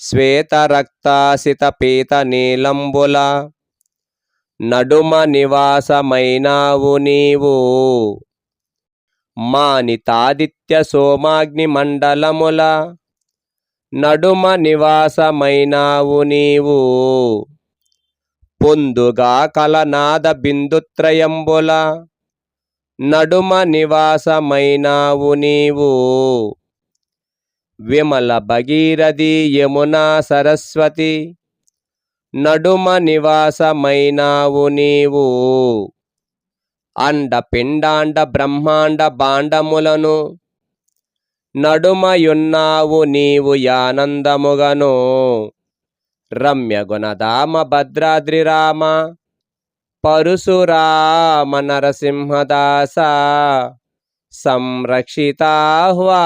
శ్వేతరక్తాసిత పీత నీలంబుల నడుమ నివాసమైనావు నీవు. మానితాదిత్య సోమాగ్ని మండలముల నడుమ నివాసమైనావు నీవు. పొందుగా కలనాద బిందుత్రయంబుల నడుమ నివాసమైనావు నీవు. విమల భగీరథి యమునా సరస్వతి నడుమ నివాసమైనావు నీవు. అండ పిండాండ బ్రహ్మాండ బాండములను నడుమయున్నావు నీవు యానందముగను. రమ్య గుణధామ భద్రాద్రి రామ పరశురామ నరసింహదాస సంరక్షితాహ్వా